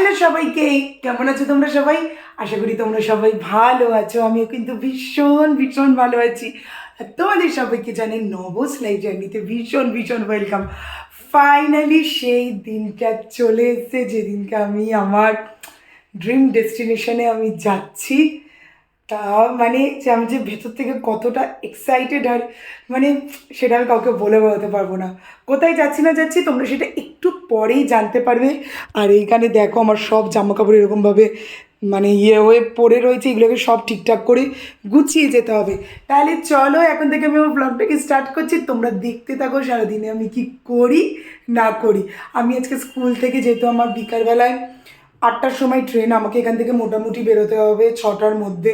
Hello সবাইকে, কেমন আছো তোমরা সবাই? আশা করি তোমরা সবাই ভালো আছো, আমিও কিন্তু ভীষণ ভীষণ ভালো আছি। তোমাদের সবাইকে জানেন নবস লাইফ জার্নিতে ভীষণ ভীষণ ওয়েলকাম ফাইনালি সেই দিনটা চলে এসেছে, যেদিনকে আমি আমার ড্রিম ডেস্টিনেশনে আমি যাচ্ছি। তা মানে যে আমি যে ভেতর থেকে কতটা এক্সাইটেড আর মানে সেটা আমি কাউকে বলে বোঝাতে পারব না। কোথায় যাচ্ছি না যাচ্ছি তোমরা সেটা একটু পরেই জানতে পারবে। আর এইখানে দেখো আমার সব জামা কাপড় এরকমভাবে মানে ইয়ে হয়ে পড়ে রয়েছে, এগুলোকে সব ঠিকঠাক করে গুছিয়ে যেতে হবে। তাহলে চলো এখন থেকে আমি আমার ব্লগটাকে স্টার্ট করছি। তোমরা দেখতে থাকো সারাদিনে আমি কি করি, না করি। আমি আজকে স্কুল থেকে যেহেতু আমার বিকালবেলায় আটটার সময় ট্রেন আমাকে এখান থেকে মোটামুটি বেরোতে হবে ছটার মধ্যে।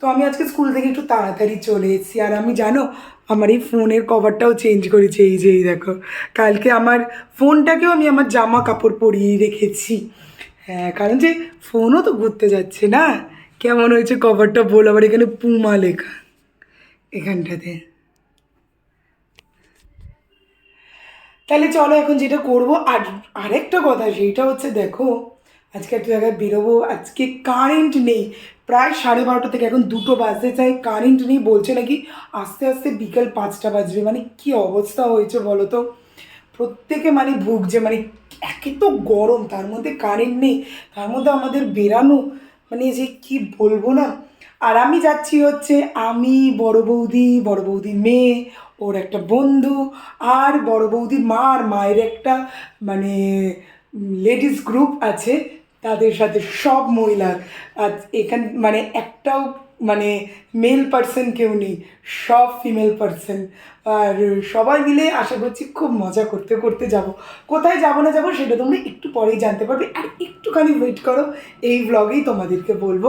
তো আমি আজকে স্কুল থেকে একটু তাড়াতাড়ি চলে এসেছি। আর আমি জানো, আমার এই ফোনের কভারটাও চেঞ্জ করেছি, এই যে, এই দেখো। কালকে আমার ফোনটাকেও আমি আমার জামা কাপড় পরিয়ে রেখেছি। হ্যাঁ কারণ যে ফোনও তো ঘুরতে যাচ্ছে না। কেমন হয়েছে কভারটা বল? আবার এখানে পুমা লেখা। এখানটাতে। তাহলে চলো এখন যেটা করব, আর আরেকটা কথা সেইটা হচ্ছে দেখো, আজকে একটা জায়গায় বেরোবো, আজকে কারেন্ট নেই। প্রায় সাড়ে বারোটা থেকে এখন দুটো বাজতে চাই। কারেন্ট নেই, বলছে নাকি আস্তে আস্তে বিকেল পাঁচটা বাজবে। মানে কি অবস্থা হয়েছে বলো তো? প্রত্যেকে মানে ভুগছে মানে একে তো গরম, তার মধ্যে কারেন্ট নেই, তার মধ্যে আমাদের বেরানো মানে যে কি বলব না? আর আমি যাচ্ছি হচ্ছে, আমি বড় বৌদি, বড় বৌদির মেয়ে, ওর একটা বন্ধু, আর বড় বৌদির মা আর মায়ের একটা মানে লেডিস গ্রুপ আছে। তাদের সাথে সব মহিলা, আর এখান মানে একটাও মানে মেল পার্সন কেউ নেই, সব ফিমেল পার্সন আর সবাই মিলে আশা করছি খুব মজা করতে করতে যাব। কোথায় যাব না যাব সেটা তোমরা একটু পরেই জানতে পারবে। আর একটুখানি ওয়েট করো, এই ব্লগেই তোমাদেরকে বলব,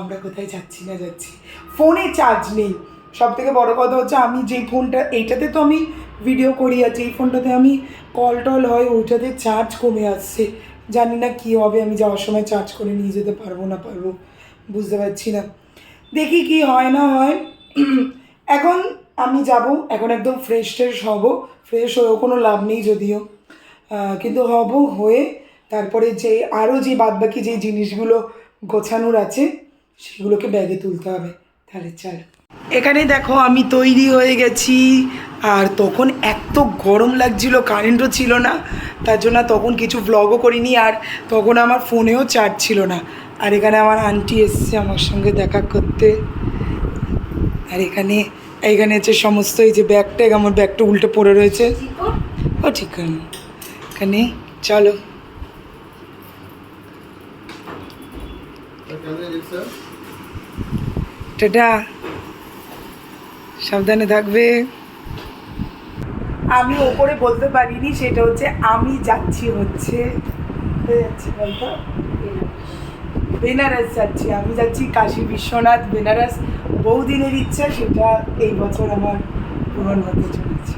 আমরা কোথায় যাচ্ছি না যাচ্ছি। ফোনে চার্জ নেই। সব থেকে বড়ো কথা হচ্ছে আমি যেই ফোনটা, এইটাতে তো আমি ভিডিও করি, আর যেই ফোনটাতে আমি কল টল হয়, ওইটাতে চার্জ কমে আসছে। জানি না কী হবে, আমি যাওয়ার সময় চার্জ করে নিয়ে যেতে পারব না পারব, বুঝতে পারছি না। দেখি কি হয় না হয়। এখন আমি যাব, এখন একদম ফ্রেশ ট্রেশ হব ফ্রেশ হয়েও কোনো লাভ নেই যদিও। কিন্তু হব হয়ে তারপরে যে, আরও যে বাদবাকি যে জিনিসগুলো গোছানোর আছে, সেগুলোকে ব্যাগে তুলতে হবে। তাহলে চল। এখানে দেখো আমি তৈরি হয়ে গেছি, আর তখন এত গরম লাগছিল কারেন্টও ছিল না। তার জন্য তখন কিছু ব্লগও করিনি আর তখন আমার ফোনেও চার্জ ছিল না। আর এখানে আমার আন্টি এসছে আমার সঙ্গে দেখা করতে। আর এখানে এইখানে হচ্ছে সমস্ত এই যে ব্যাগটা আমার ব্যাগটা উল্টে পড়ে রয়েছে। ও ঠিক আছে এখানে চলো। টাটা। সাবধানে থাকবে। আমি ওপরে বলতে পারিনি সেটা হচ্ছে আমি যাচ্ছি হচ্ছে। যাচ্ছি বলতো? বেনারস যাচ্ছি আমি যাচ্ছি কাশী বিশ্বনাথ বেনারস। বহুদিনের ইচ্ছা সেটা এই বছর আমার পূরণ হতে চলেছে।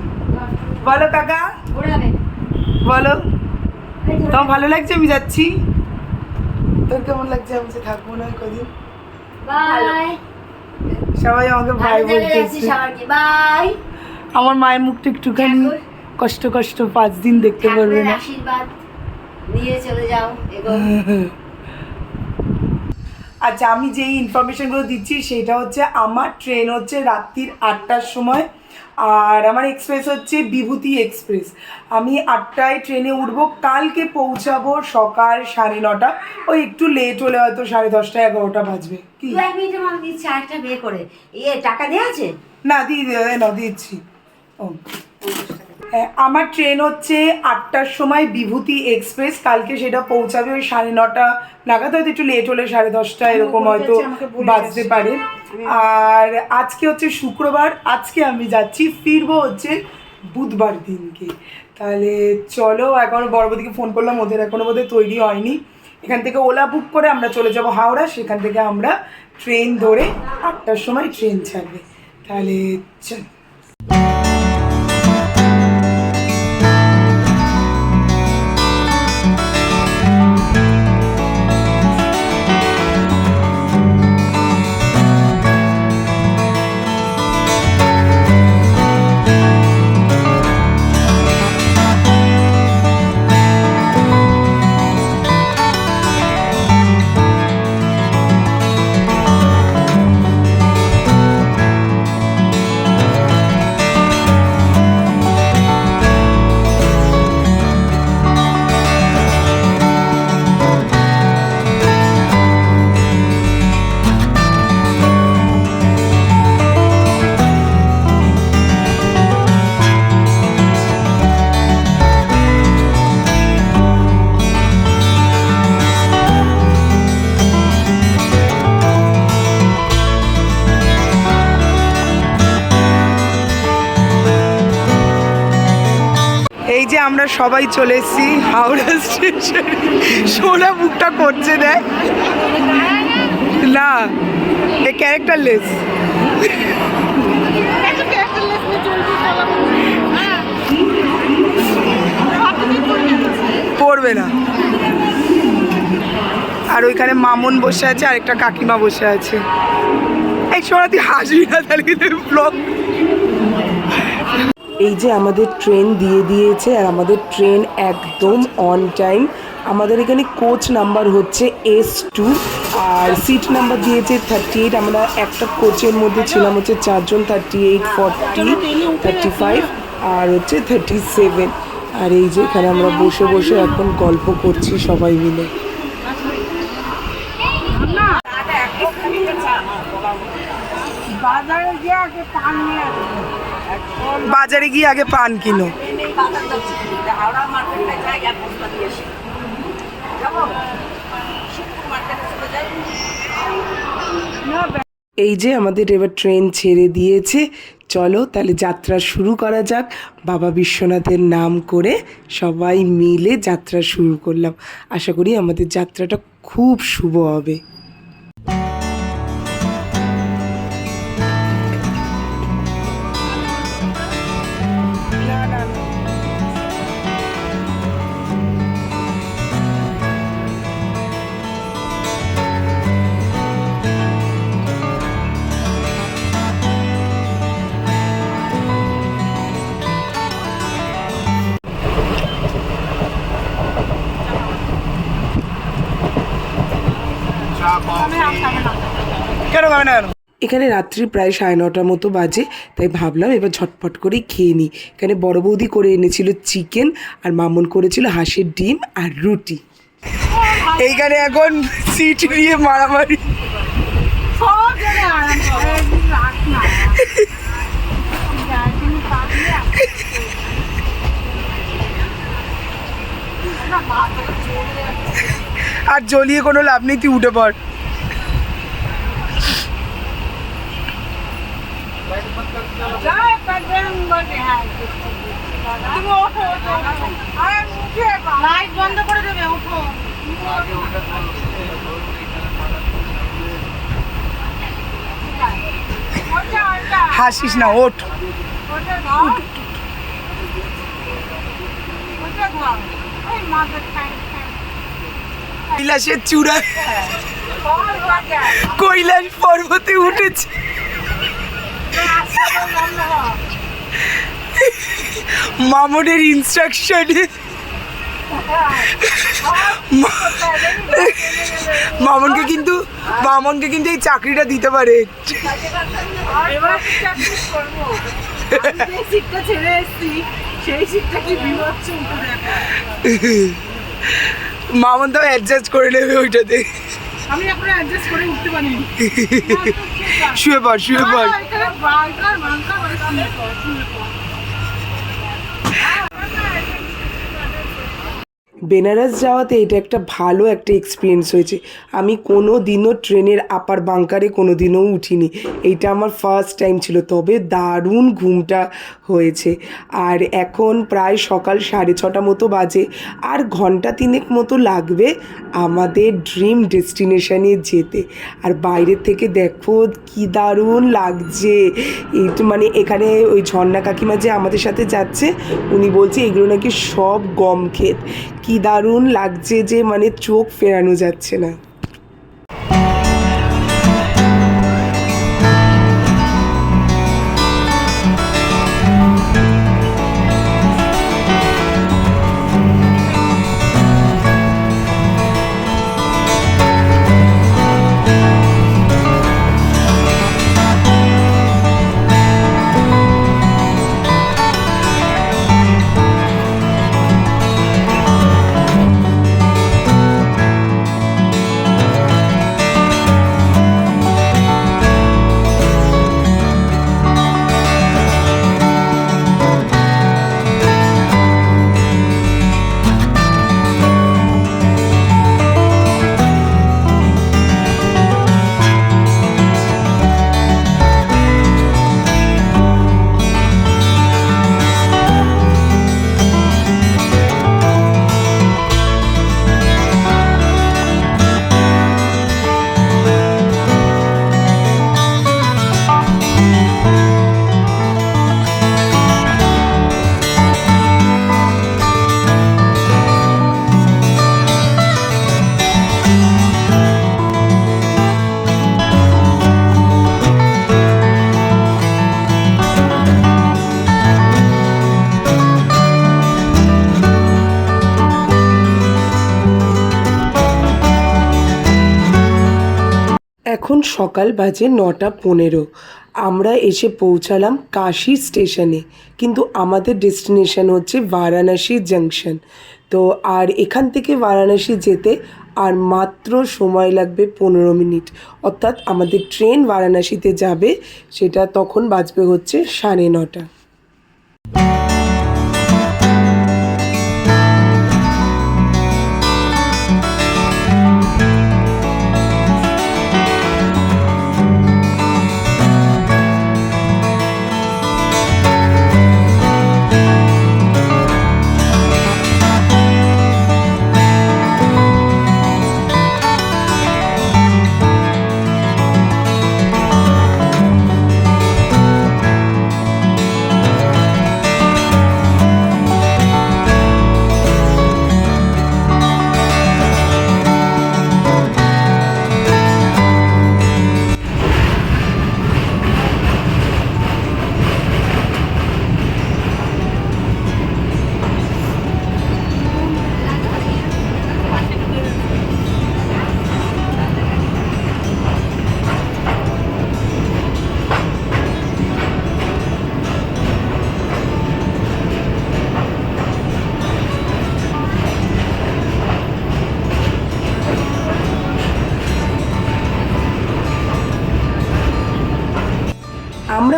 বলো কাকা। বলো। তোমার ভালো লাগছে আমি যাচ্ছি? তোর কেমন লাগছে? আমি যে থাকব না কদিন। বাই সবাই আমাকে ভাই বলতেছে। বাই আমার মায়ের মুখটা একটুখানি কষ্ট কষ্ট পাঁচ দিন দেখতে পারবে না। আশীর্বাদ নিয়ে চলে যাও আচ্ছা আমি যেই ইনফরমেশনগুলো দিচ্ছি সেটা হচ্ছে আমার ট্রেন হচ্ছে রাত্রির আটটার সময় আর আমার এক্সপ্রেস হচ্ছে বিভূতি এক্সপ্রেস আমি আটটায় ট্রেনে উঠবো কালকে পৌঁছাবো সকাল সাড়ে নটা। ওই একটু লেট হলে হয়তো সাড়ে দশটা এগারোটা বাজবে। কি? এক বিয়ে করে। ইয়ে টাকা দেওয়া আছে? না দিয়ে দিয়ে না দিচ্ছি। ও। হ্যাঁ, আমার ট্রেন হচ্ছে আটটার সময় বিভূতি এক্সপ্রেস কালকে সেটা পৌঁছাবে ওই সাড়ে নটা নাগাদ হয়তো একটু লেট হলে সাড়ে দশটা এরকম হয়তো বাজতে পারে। আর আজকে হচ্ছে শুক্রবার আজকে আমি যাচ্ছি ফিরবো হচ্ছে বুধবার দিনকে। তাহলে চলো এখন বড়বদিকে ফোন করলাম ওদের এখনও বোধহয় তৈরি হয়নি। এখান থেকে ওলা বুক করে আমরা চলে যাব হাওড়া সেখান থেকে আমরা ট্রেন ধরে আটটার সময় ট্রেন ছাড়বে। তাহলে চল। সবাই চলে এসেছি, হাওড়া স্টেশন। সোনা বুকটা করছে, দেখ। না, এ ক্যারেক্টারলেস পড়বে না। আর ওইখানে মামুন বসে আছে আর একটা কাকিমা বসে আছে। এই সোনা, তুই হাসবি না তাহলে ব্লগ এই যে আমাদের ট্রেন দিয়ে দিয়েছে আর আমাদের ট্রেন একদম অন টাইম আমাদের এখানে কোচ নাম্বার হচ্ছে এস টু আর সিট নাম্বার দিয়েছে থার্টি এইট আমরা একটা কোচের মধ্যে ছিলাম হচ্ছে চারজন thirty eight forty thirty five আর হচ্ছে থার্টি সেভেন আর এই যে এখানে আমরা বসে বসে এখন গল্প করছি সবাই মিলে। বাজারে গিয়ে আগে পান নিয়ে বাজারে গিয়ে আগে পান কিনো। এই যে আমাদের এবার ট্রেন ছেড়ে দিয়েছে। চলো তাহলে যাত্রা শুরু করা যাক। বাবা বিশ্বনাথের নাম করে সবাই মিলে যাত্রা শুরু করলাম। আশা করি আমাদের যাত্রাটা খুব শুভ হবে। কেন খাবে না কেন? এখানে রাত্রি প্রায় সাড়ে নটার মতো বাজে তাই ভাবলাম এবার ঝটপট করে খেয়ে নিই। এখানে বড় বৌদি করে এনেছিল চিকেন আর মামুন করেছিল হাঁসের ডিম আর রুটি। এইখানে এখন সিট নিয়ে মারামারি। সব আর জ্বলিয়ে কোনো লাভ নেই তুই উঠে পড়। লাইট বন্ধ করে দেবে হাসিস না ওঠ। কৈলাসের চূড়ায় কল কৈলাস পর্বতে উঠেছে। মামনের ইনস্ট্রাকশনে মামনকে কিন্তু মামনকে কিন্তু এই চাকরিটা দিতে পারে। ছেড়ে সেই সিটটা কি বিভৎস মামন তো অ্যাডজাস্ট করে নেবে ওইটাতে। আমি এখন অ্যাডজাস্ট করে উঠতে পারিনি। শুয়ে পড় শুয়ে পড় না, এখানে বাঙ্কার বাঙ্কার মানে শুয়ে পড়, শুয়ে পড়। বেনারস যাওয়াতে এটা একটা ভালো একটা এক্সপিরিয়েন্স হয়েছে। আমি কোনো দিনও ট্রেনের আপার বাঙ্কারে কোনো দিনও উঠিনি। এইটা আমার ফার্স্ট টাইম ছিল, তবে দারুণ ঘুমটা হয়েছে। আর এখন প্রায় সকাল সাড়ে ছটা মতো বাজে। আর ঘণ্টা তিনেক মতো লাগবে আমাদের ড্রিম ডেস্টিনেশানে যেতে। আর বাইরের থেকে দেখো কি দারুণ লাগছে। এই মানে এখানে ওই ঝর্ণা কাকিমা যে আমাদের সাথে যাচ্ছে, উনি বলছে এগুলো নাকি সব গম ক্ষেত। কি দারুণ লাগছে যে মানে চোখ ফেরানো যাচ্ছে না। সকাল বাজে নটা পনেরো। আমরা এসে পৌঁছালাম কাশি স্টেশনে। কিন্তু আমাদের ডেস্টিনেশন হচ্ছে বারাণসী জাংশন। তো আর এখান থেকে বারাণসী যেতে আর মাত্র সময় লাগবে পনেরো মিনিট। অর্থাৎ আমাদের ট্রেন বারাণসীতে যাবে, সেটা তখন বাজবে হচ্ছে সাড়ে নটা।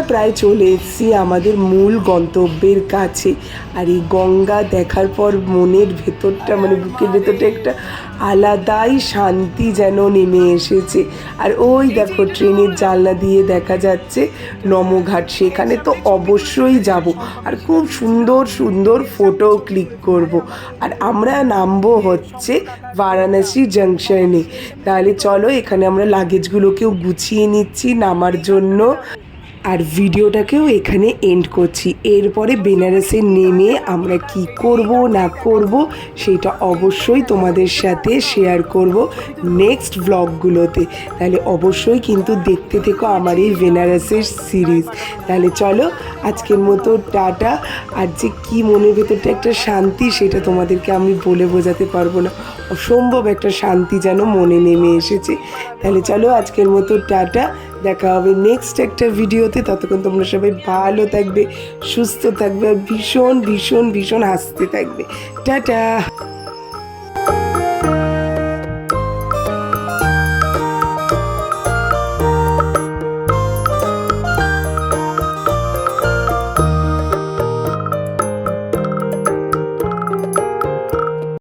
প্রায় চলে এসেছি আমাদের মূল গন্তব্যের কাছে। আর এই গঙ্গা দেখার পর মনের ভেতরটা মানে বুকের ভেতরটা একটা আলাদাই শান্তি যেন নেমে এসেছে। আর ওই দেখো ট্রেনের জানলা দিয়ে দেখা যাচ্ছে নমঘাট। সেখানে তো অবশ্যই যাব। আর খুব সুন্দর সুন্দর ফটো ক্লিক করব। আর আমরা নামবো হচ্ছে বারাণসী জাংশনে তাহলে চলো এখানে আমরা লাগেজগুলোকেও গুছিয়ে নিচ্ছি নামার জন্য। আর ভিডিওটাকেও এখানে এন্ড করছি। এরপরে বেনারসে নেমে আমরা কি করব, না করব, সেটা অবশ্যই তোমাদের সাথে শেয়ার করব নেক্সট ব্লগগুলোতে তাহলে অবশ্যই কিন্তু দেখতে থেকো আমার এই বেনারসের সিরিজ তাহলে চলো, আজকের মতো টাটা। আর যে কী মনের ভেতরটা একটা শান্তি, সেটা তোমাদেরকে আমি বলে বোঝাতে পারব না। অসম্ভব একটা শান্তি যেন মনে নেমে এসেছে। তাহলে চলো, আজকের মতো টাটা। দেখা হবে নেক্সট একটা ভিডিওতে ততক্ষণ তোমরা সবাই ভালো থাকবে, সুস্থ থাকবে আর ভীষণ ভীষণ ভীষণ হাসতে থাকবে। টাটা!